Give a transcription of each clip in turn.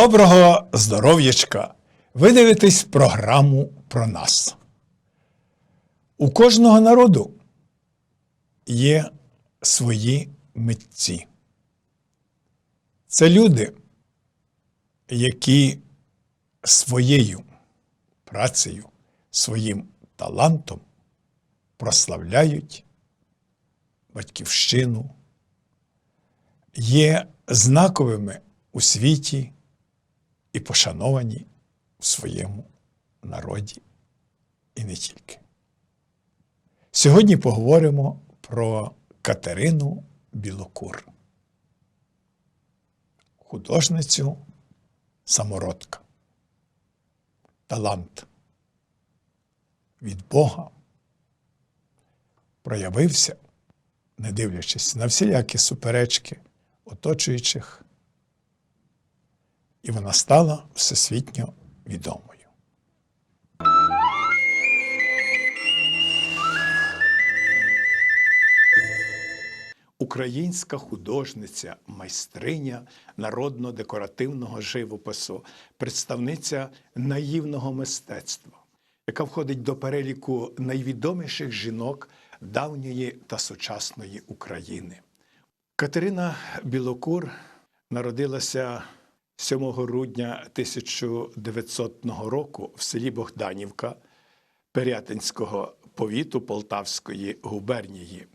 Доброго здоров'ячка! Ви дивитесь програму про нас. У кожного народу є свої митці. Це люди, які своєю працею, своїм талантом прославляють батьківщину, є знаковими у світі і пошановані в своєму народі і не тільки. Сьогодні поговоримо про Катерину Білокур, художницю самородка, талант від Бога проявився, не дивлячись на всілякі суперечки оточуючих і вона стала всесвітньо відомою. Українська художниця, майстриня народно-декоративного живопису, представниця наївного мистецтва, яка входить до переліку найвідоміших жінок давньої та сучасної України. Катерина Білокур народилася 7 грудня 1900 року в селі Богданівка Пирятинського повіту Полтавської губернії.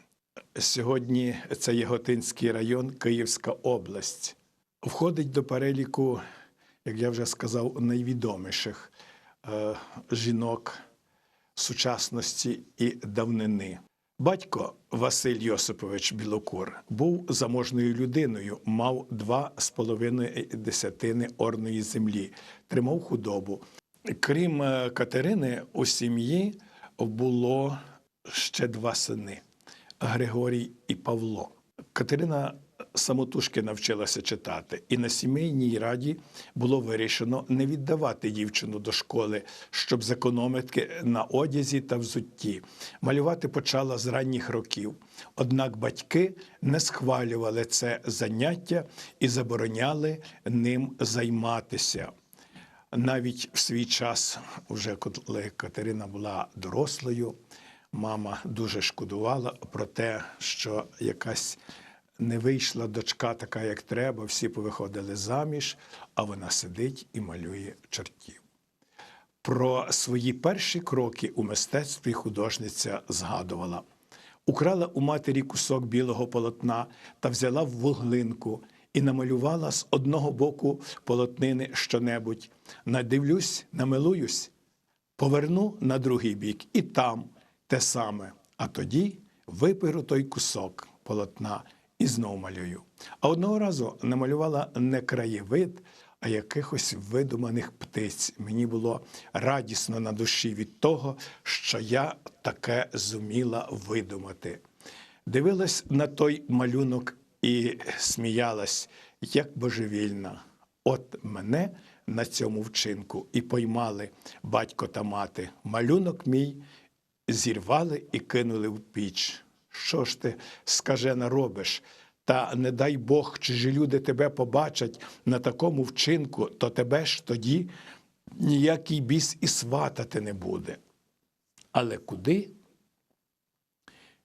Сьогодні це Яготинський район, Київська область. Входить до переліку, як я вже сказав, найвідоміших е, жінок сучасності і давнини. Батько Василь Йосипович Білокур був заможною людиною, мав два з половиною десятини орної землі, тримав худобу. Крім е, Катерини, у сім'ї було ще два сини Григорій і Павло. Катерина самотужки навчилася читати, і на сімейній раді було вирішено не віддавати дівчину до школи, щоб зекономити на одязі та взутті. Малювати почала з ранніх років. Однак батьки не схвалювали це заняття і забороняли ним займатися. Навіть в свій час, вже коли Катерина була дорослою, мама дуже шкодувала про те, що якась не вийшла дочка така, як треба, всі повиходили заміж, а вона сидить і малює чортів. Про свої перші кроки у мистецтві художниця згадувала. Украла у матері кусок білого полотна та взяла в вуглинку і намалювала з одного боку полотнини щонебудь. Надивлюсь, намилуюсь, поверну на другий бік і там те саме. А тоді виперу той кусок полотна і знов малюю. А одного разу намалювала не краєвид, а якихось видуманих птиць. Мені було радісно на душі від того, що я таке зуміла видумати. Дивилась на той малюнок і сміялась, як божевільна. От мене на цьому вчинку і поймали батько та мати. Малюнок мій зірвали і кинули в піч. Що ж ти, скажена, робиш? Та не дай Бог, чужі люди тебе побачать на такому вчинку, то тебе ж тоді ніякий біс і сватати не буде. Але куди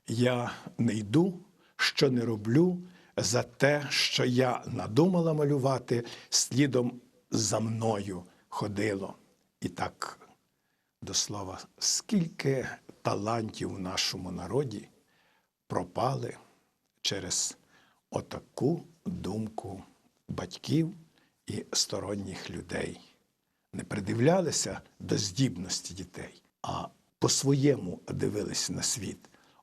я не йду, що не роблю за те, що я надумала малювати, слідом за мною ходило. І так, до слова, скільки талантів в нашому народі пропали через отаку думку батьків і сторонніх людей. Не придивлялися до здібності дітей, а по-своєму дивились на світ.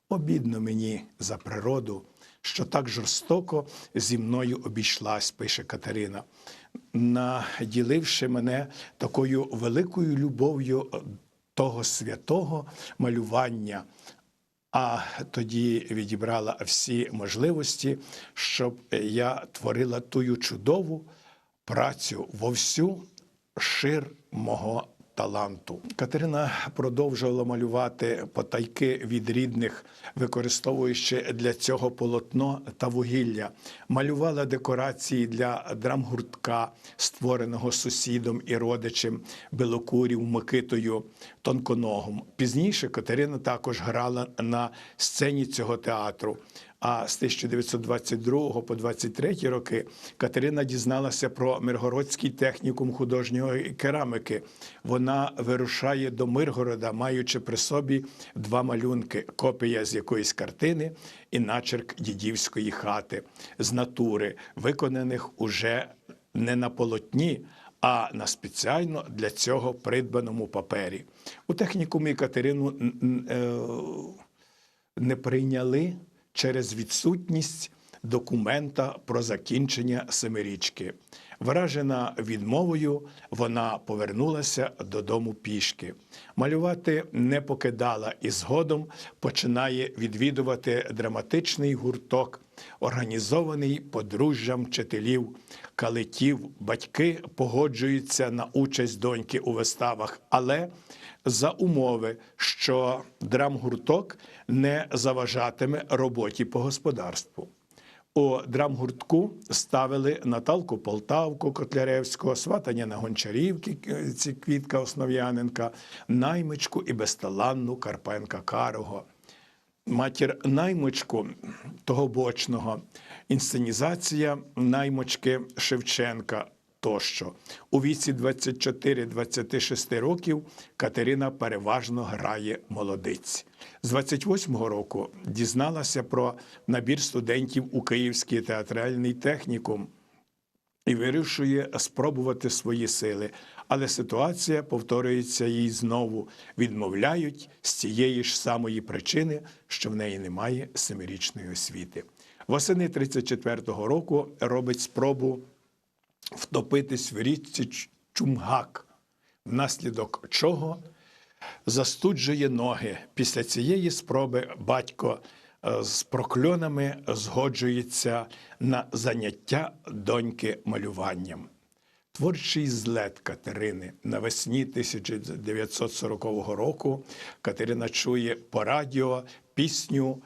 Обідно мені за природу, що так жорстоко зі мною обійшлась, пише Катерина, наділивши мене такою великою любов'ю того святого малювання, а тоді відібрала всі можливості, щоб я творила тую чудову працю во всю шир мого таланту. Катерина продовжувала малювати потайки від рідних, використовуючи для цього полотно та вугілля. Малювала декорації для драмгуртка, створеного сусідом і родичем Белокурів Микитою Тонконогом. Пізніше Катерина також грала на сцені цього театру. А з 1922 по 23 роки Катерина дізналася про Миргородський технікум художньої керамики. Вона вирушає до Миргорода, маючи при собі два малюнки: копія з якоїсь картини і начерк дідівської хати з натури, виконаних уже не на полотні. А на спеціально для цього придбаному папері у технікумі Катерину е, не прийняли через відсутність документа про закінчення семирічки. Вражена відмовою, вона повернулася додому пішки. Малювати не покидала і згодом починає відвідувати драматичний гурток, організований подружжям вчителів, калитів. Батьки погоджуються на участь доньки у виставах, але за умови, що драмгурток не заважатиме роботі по господарству. У драмгуртку ставили Наталку Полтавку Котляревського, сватання на Гончарівки ці Квітка Основ'яненка, наймичку і безталанну Карпенка Карого. Матір наймичку того бочного, інсценізація наймочки Шевченка тощо. У віці 24-26 років Катерина переважно грає молодиць. З 28-го року дізналася про набір студентів у Київський театральний технікум і вирішує спробувати свої сили. Але ситуація повторюється їй знову. Відмовляють з цієї ж самої причини, що в неї немає семирічної освіти. Восени 34-го року робить спробу втопитись в річці Чумгак, внаслідок чого застуджує ноги. Після цієї спроби батько е, з прокльонами згоджується на заняття доньки малюванням. Творчий злет Катерини навесні 1940 року Катерина чує по радіо пісню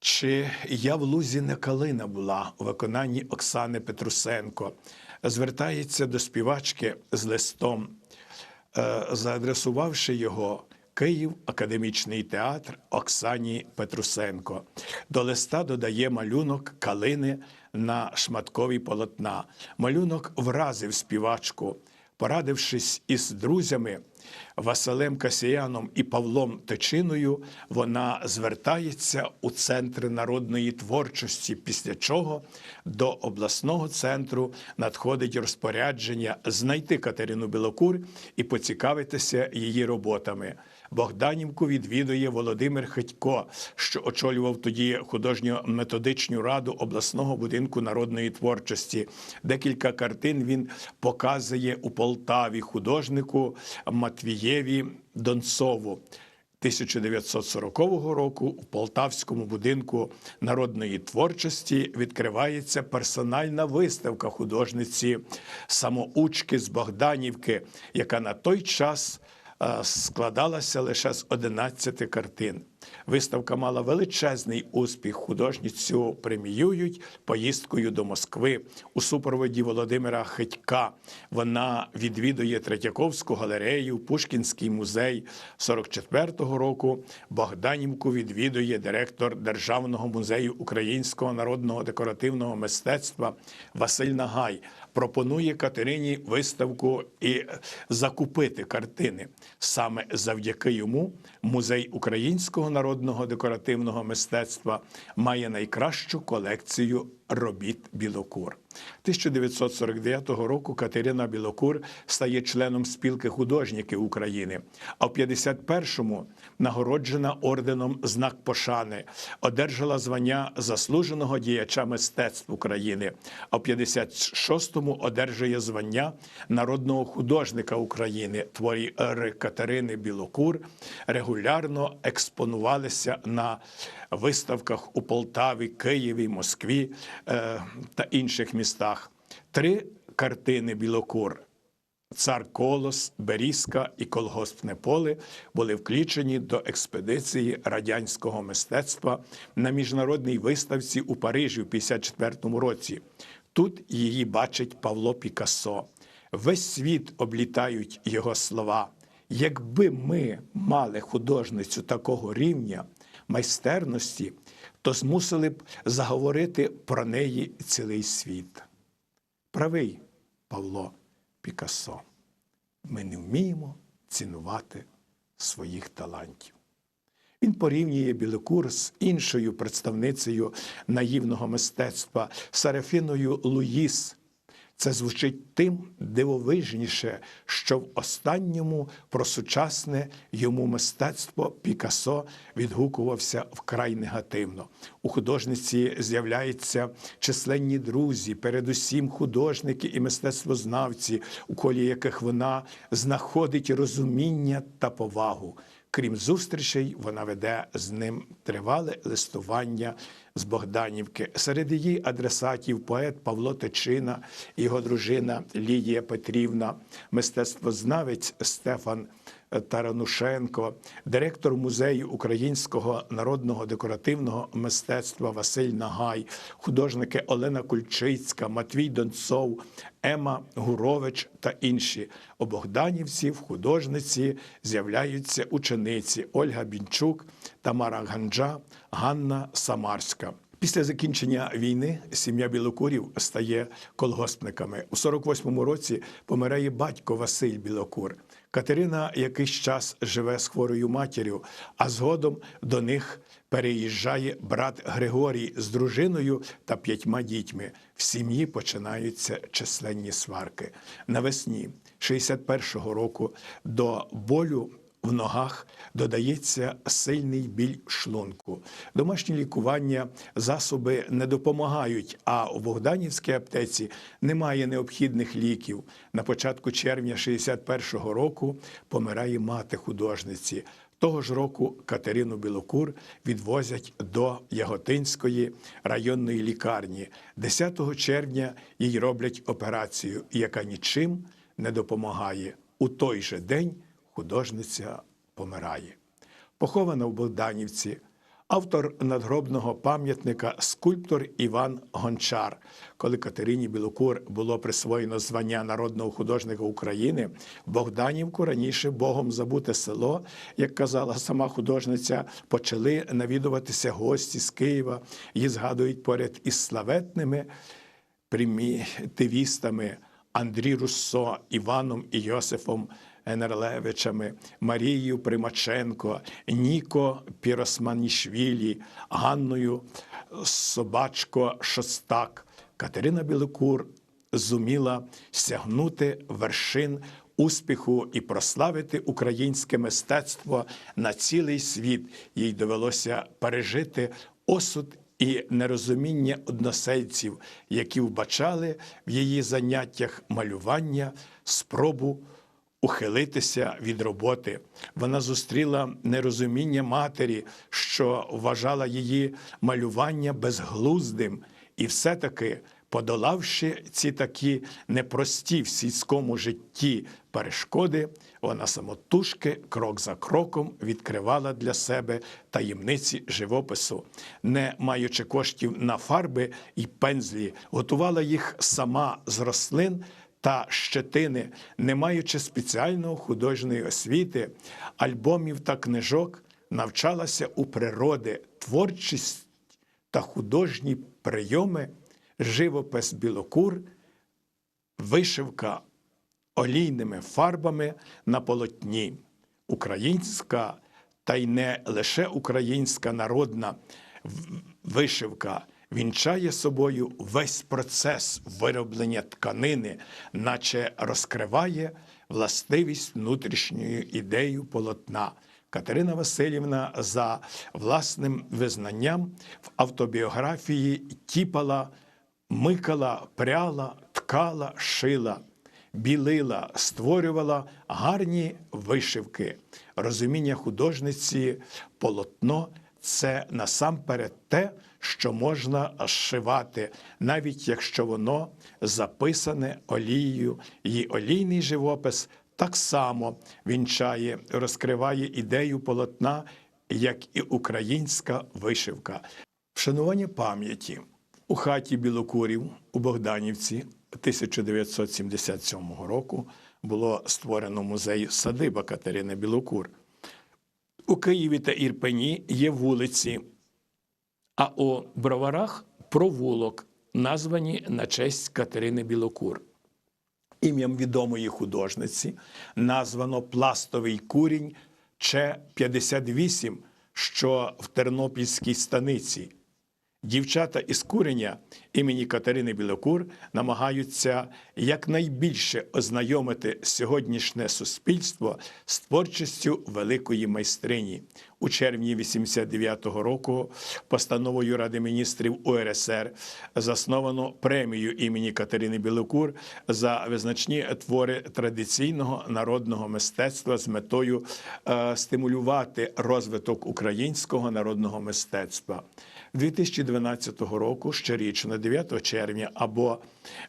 чи я в лузі не калина була у виконанні Оксани Петрусенко. Звертається до співачки з листом, е, заадресувавши його Київ, академічний театр Оксані Петрусенко. До листа додає малюнок калини на шматкові полотна. Малюнок вразив співачку. Порадившись із друзями Василем Касіяном і Павлом Точиною, вона звертається у центри народної творчості, після чого до обласного центру надходить розпорядження знайти Катерину Білокур і поцікавитися її роботами. Богданівку відвідує Володимир Хитько, що очолював тоді художньо-методичну раду обласного будинку народної творчості. Декілька картин він показує у Полтаві художнику Матвієві Донцову. 1940 року у Полтавському будинку народної творчості відкривається персональна виставка художниці самоучки з Богданівки, яка на той час складалася лише з 11 картин. Виставка мала величезний успіх. Художницю преміюють поїздкою до Москви у супроводі Володимира Хитька. Вона відвідує Третьяковську галерею, Пушкінський музей. 44-го року Богданівку відвідує директор Державного музею українського народного декоративного мистецтва Василь Нагай. Пропонує Катерині виставку і закупити картини. Саме завдяки йому музей українського народного декоративного мистецтва має найкращу колекцію робіт Білокур. 1949 року Катерина Білокур стає членом спілки художників України, а в 51-му нагороджена орденом знак пошани, одержала звання заслуженого діяча мистецтв України. А в 56-му одержує звання народного художника України. Творі Ери Катерини Білокур регулярно експонувалися на виставках у Полтаві, Києві, Москві е, та інших містах. Три картини Білокур Цар Колос, Берізка і Колгоспне поле були включені до експедиції радянського мистецтва на міжнародній виставці у Парижі в 54-му році. Тут її бачить Павло Пікассо. Весь світ облітають його слова. Якби ми мали художницю такого рівня майстерності, то змусили б заговорити про неї цілий світ. Правий Павло Пікассо. Ми не вміємо цінувати своїх талантів. Він порівнює Білокур з іншою представницею наївного мистецтва Сарафіною Луїс. Це звучить тим дивовижніше, що в останньому про сучасне йому мистецтво Пікассо відгукувався вкрай негативно. У художниці з'являються численні друзі, передусім художники і мистецтвознавці, у колі яких вона знаходить розуміння та повагу. Крім зустрічей, вона веде з ним тривале листування з Богданівки. Серед її адресатів поет Павло Тичина, його дружина Лідія Петрівна, мистецтвознавець Стефан Таранушенко, директор музею українського народного декоративного мистецтва Василь Нагай, художники Олена Кульчицька, Матвій Донцов, Ема Гурович та інші. У Богданівці в художниці з'являються учениці Ольга Бінчук, Тамара Ганджа, Ганна Самарська. Після закінчення війни сім'я Білокурів стає колгоспниками. У 48-му році помирає батько Василь Білокур. Катерина якийсь час живе з хворою матір'ю, а згодом до них переїжджає брат Григорій з дружиною та п'ятьма дітьми. В сім'ї починаються численні сварки. Навесні 61-го року до болю в ногах додається сильний біль шлунку. Домашні лікування засоби не допомагають, а у Богданівській аптеці немає необхідних ліків. На початку червня 61-го року помирає мати художниці. Того ж року Катерину Білокур відвозять до Яготинської районної лікарні. 10 червня їй роблять операцію, яка нічим не допомагає. У той же день художниця помирає. Похована в Богданівці, автор надгробного пам'ятника скульптор Іван Гончар. Коли Катерині Білокур було присвоєно звання народного художника України, Богданівку раніше Богом забуте село, як казала сама художниця, почали навідуватися гості з Києва. Її згадують поряд із славетними примітивістами Андрій Руссо, Іваном і Йосифом Енерлевичами, Марією Примаченко, Ніко Піросманішвілі, Ганною Собачко Шостак. Катерина Білокур зуміла сягнути вершин успіху і прославити українське мистецтво на цілий світ. Їй довелося пережити осуд і нерозуміння односельців, які вбачали в її заняттях малювання спробу ухилитися від роботи. Вона зустріла нерозуміння матері, що вважала її малювання безглуздим, і все-таки. Подолавши ці такі непрості в сільському житті перешкоди, вона самотужки крок за кроком відкривала для себе таємниці живопису, не маючи коштів на фарби і пензлі, готувала їх сама з рослин та щетини, не маючи спеціальної художньої освіти, альбомів та книжок, навчалася у природи, творчість та художні прийоми, живопис білокур, вишивка олійними фарбами на полотні, українська та й не лише українська народна вишивка вінчає собою весь процес вироблення тканини, наче розкриває властивість внутрішньої ідеї полотна. Катерина Васильівна за власним визнанням в автобіографії тіпала, микала, пряла, ткала, шила, білила, створювала гарні вишивки. Розуміння художниці полотно це насамперед те, що можна зшивати, навіть якщо воно записане олією, і олійний живопис так само вінчає, розкриває ідею полотна, як і українська вишивка. Вшанування пам'яті у хаті Білокурів у Богданівці 1977 року було створено музей садиба Катерини Білокур. У Києві та Ірпені є вулиці, а у Броварах провулок, названі на честь Катерини Білокур. Ім'ям відомої художниці названо пластовий курінь Ч-58, що в Тернопільській станиці. Дівчата із куреня імені Катерини Білокур намагаються якнайбільше ознайомити сьогоднішнє суспільство з творчістю великої майстрині. У червні 89-го року постановою Ради міністрів УРСР засновано премію імені Катерини Білокур за визначні твори традиційного народного мистецтва з метою е, стимулювати розвиток українського народного мистецтва. 2012 року щорічно, 9 червня, або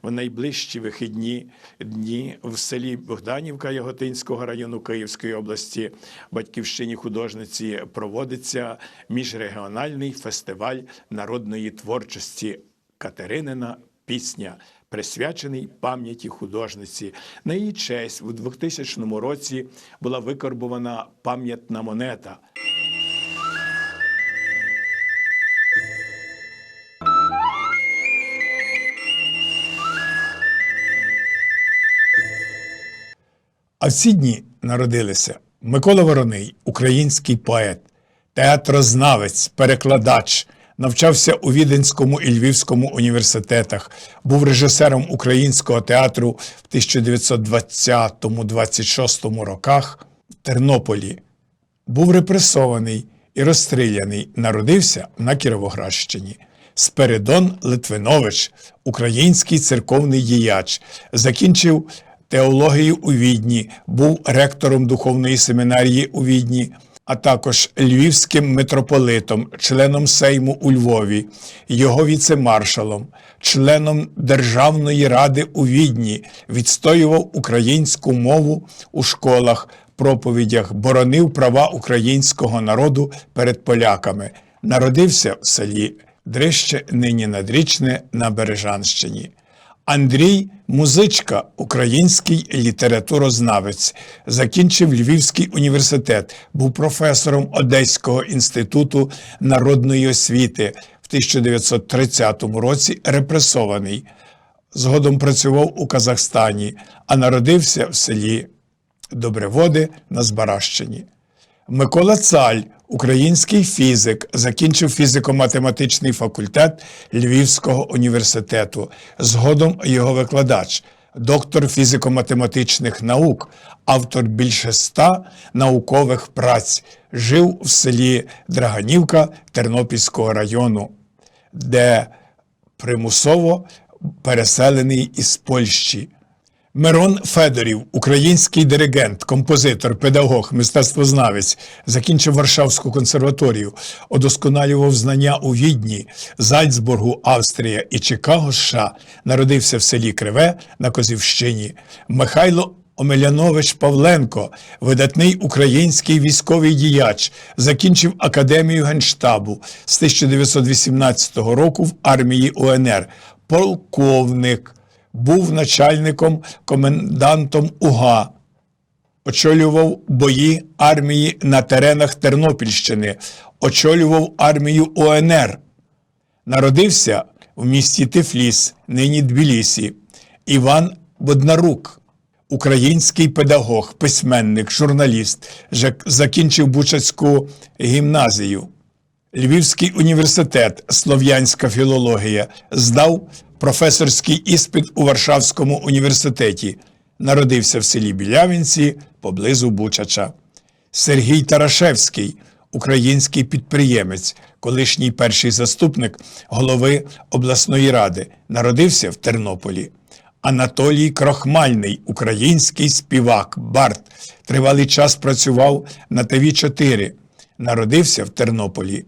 в найближчі вихідні дні в селі Богданівка Яготинського району Київської області, батьківщині художниці, проводиться міжрегіональний фестиваль народної творчості Катеринина пісня. Присвячений пам'яті художниці. На її честь у 2000 році була викорбована пам'ятна монета. А в ці дні народилися Микола Вороний, український поет, театрознавець, перекладач, навчався у Віденському і Львівському університетах, був режисером українського театру в 1920-26 роках в Тернополі. Був репресований і розстріляний, народився на Кіровоградщині. Спиридон Литвинович, український церковний діяч, закінчив теологію у Відні, був ректором духовної семінарії у Відні, а також львівським митрополитом, членом Сейму у Львові, його віцемаршалом, членом Державної ради у Відні, відстоював українську мову у школах, проповідях, боронив права українського народу перед поляками. Народився в селі Дрище, нині надрічне на Бережанщині. Андрій Музичка, український літературознавець, закінчив Львівський університет, був професором Одеського інституту народної освіти в 1930 році репресований. Згодом працював у Казахстані, а народився в селі Добреводи на Збаращині. Микола Цаль, український фізик, закінчив фізико-математичний факультет Львівського університету. Згодом його викладач, доктор фізико-математичних наук, автор більше ста наукових праць, жив в селі Драганівка Тернопільського району, де примусово переселений із Польщі. Мирон Федорів, український диригент, композитор, педагог, мистецтвознавець, закінчив Варшавську консерваторію, удосконалював знання у Відні, Зальцбургу, Австрія і Чикаго, США. Народився в селі Криве на Козівщині. Михайло Омелянович Павленко, видатний український військовий діяч, закінчив академію генштабу з 1918 року в армії УНР, полковник був начальником комендантом УГА, очолював бої армії на теренах Тернопільщини, очолював армію УНР. Народився в місті Тифліс, нині Тбілісі, Іван Боднарук, український педагог, письменник, журналіст, закінчив Бучацьку гімназію. Львівський університет, слов'янська філологія, здав професорський іспит у Варшавському університеті. Народився в селі Білявинці поблизу Бучача. Сергій Тарашевський, український підприємець, колишній перший заступник голови обласної ради, народився в Тернополі. Анатолій Крохмальний, український співак, Барт, тривалий час працював на ТВ 4 народився в Тернополі.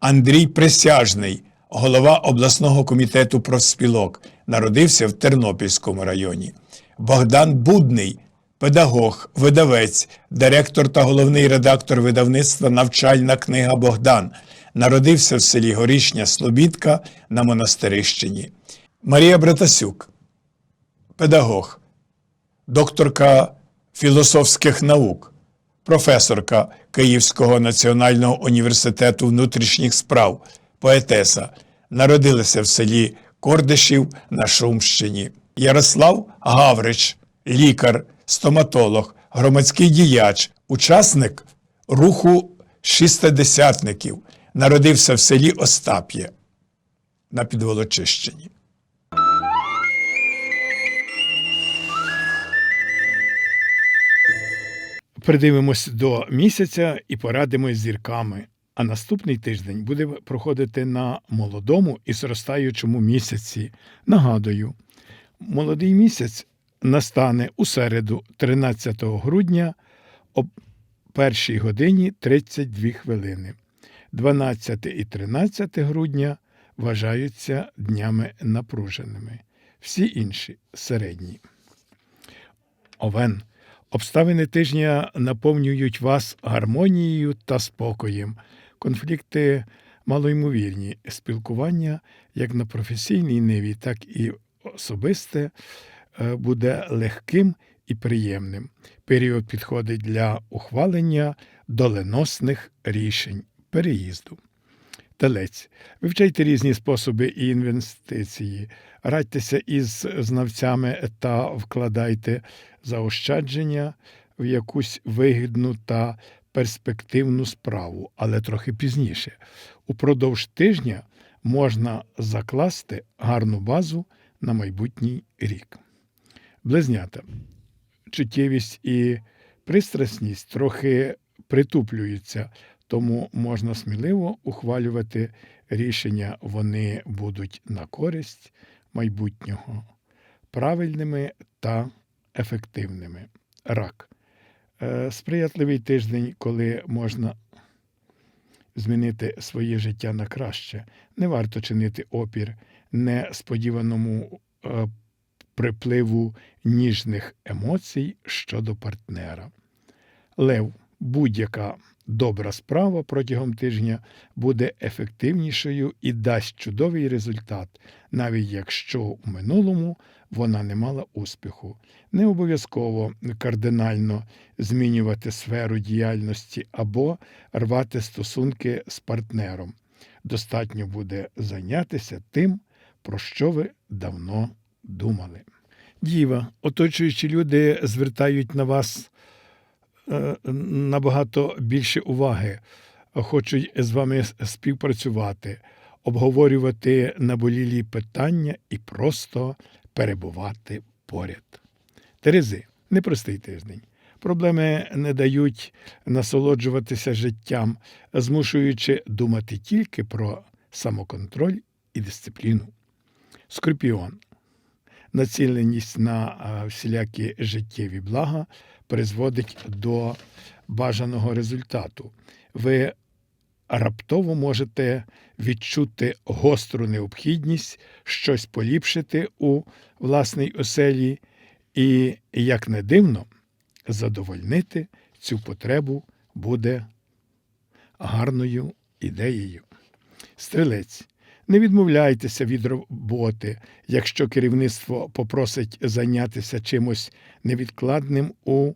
Андрій Присяжний, голова обласного комітету профспілок, народився в Тернопільському районі. Богдан Будний, педагог, видавець, директор та головний редактор видавництва Навчальна книга Богдан. Народився в селі Горішня Слобідка на Монастирищині. Марія Братасюк, педагог, докторка філософських наук, професорка Київського національного університету внутрішніх справ, поетеса, народилася в селі Кордишів на Шумщині. Ярослав Гаврич, лікар, стоматолог, громадський діяч, учасник руху шістидесятників, народився в селі Остап'є на Підволочищині. Придивимось до місяця і порадимось зірками. А наступний тиждень буде проходити на молодому і зростаючому місяці. Нагадую, молодий місяць настане у середу, 13 грудня, о 1 годині 32 хвилини. 12 і 13 грудня вважаються днями напруженими. Всі інші середні. Овен. Обставини тижня наповнюють вас гармонією та спокоєм. Конфлікти малоймовірні. Спілкування як на професійній ниві, так і особисте е, буде легким і приємним. Період підходить для ухвалення доленосних рішень переїзду. Телець. Вивчайте різні способи і інвестиції, радьтеся із знавцями та вкладайте заощадження в якусь вигідну та перспективну справу, але трохи пізніше. Упродовж тижня можна закласти гарну базу на майбутній рік. Близнята. Чуттєвість і пристрасність трохи притуплюються, тому можна сміливо ухвалювати рішення, вони будуть на користь майбутнього, правильними та ефективними. Рак. Е, Сприятливий тиждень, коли можна змінити своє життя на краще. Не варто чинити опір несподіваному е, припливу ніжних емоцій щодо партнера. Лев, будь-яка добра справа протягом тижня буде ефективнішою і дасть чудовий результат, навіть якщо у минулому вона не мала успіху. Не обов'язково кардинально змінювати сферу діяльності або рвати стосунки з партнером. Достатньо буде зайнятися тим, про що ви давно думали. Діва, оточуючі люди звертають на вас набагато більше уваги, хочуть з вами співпрацювати, обговорювати наболілі питання і просто перебувати поряд. Терези, непростий тиждень. Проблеми не дають насолоджуватися життям, змушуючи думати тільки про самоконтроль і дисципліну. Скорпіон. Націленість на всілякі життєві блага призводить до бажаного результату. Ви раптово можете відчути гостру необхідність щось поліпшити у власній оселі і, як не дивно, задовольнити цю потребу буде гарною ідеєю. Стрілець. Не відмовляйтеся від роботи, якщо керівництво попросить зайнятися чимось невідкладним у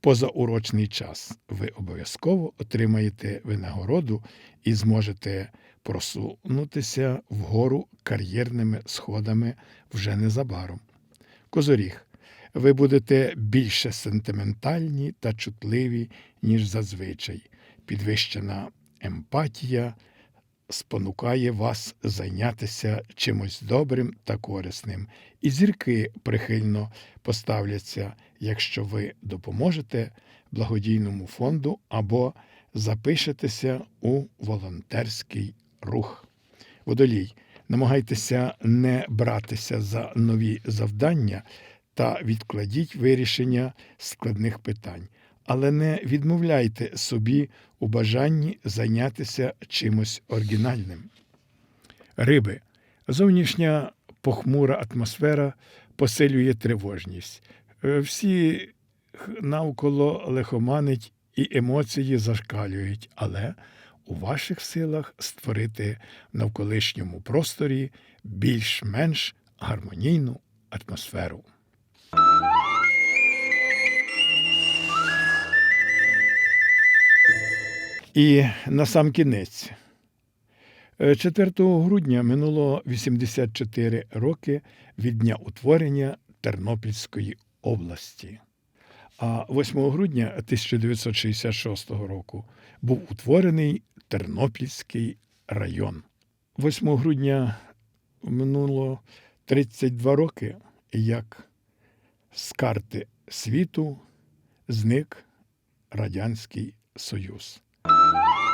позаурочний час. Ви обов'язково отримаєте винагороду і зможете просунутися вгору кар'єрними сходами вже незабаром. Козоріг. Ви будете більше сентиментальні та чутливі, ніж зазвичай. Підвищена емпатія спонукає вас зайнятися чимось добрим та корисним, і зірки прихильно поставляться, якщо ви допоможете благодійному фонду або запишетеся у волонтерський рух. Водолій. Намагайтеся не братися за нові завдання та відкладіть вирішення складних питань. Але не відмовляйте собі у бажанні зайнятися чимось оригінальним. Риби. Зовнішня похмура атмосфера посилює тривожність. Е, Всі навколо лихоманить і емоції зашкалюють, але у ваших силах створити в навколишньому просторі більш-менш гармонійну атмосферу. І на сам кінець. Е, 4 грудня минуло 84 роки від дня утворення Тернопільської області. А 8 грудня 1966 року був утворений Тернопільський район. 8 грудня минуло 32 роки, як з карти світу зник Радянський Союз. Woo!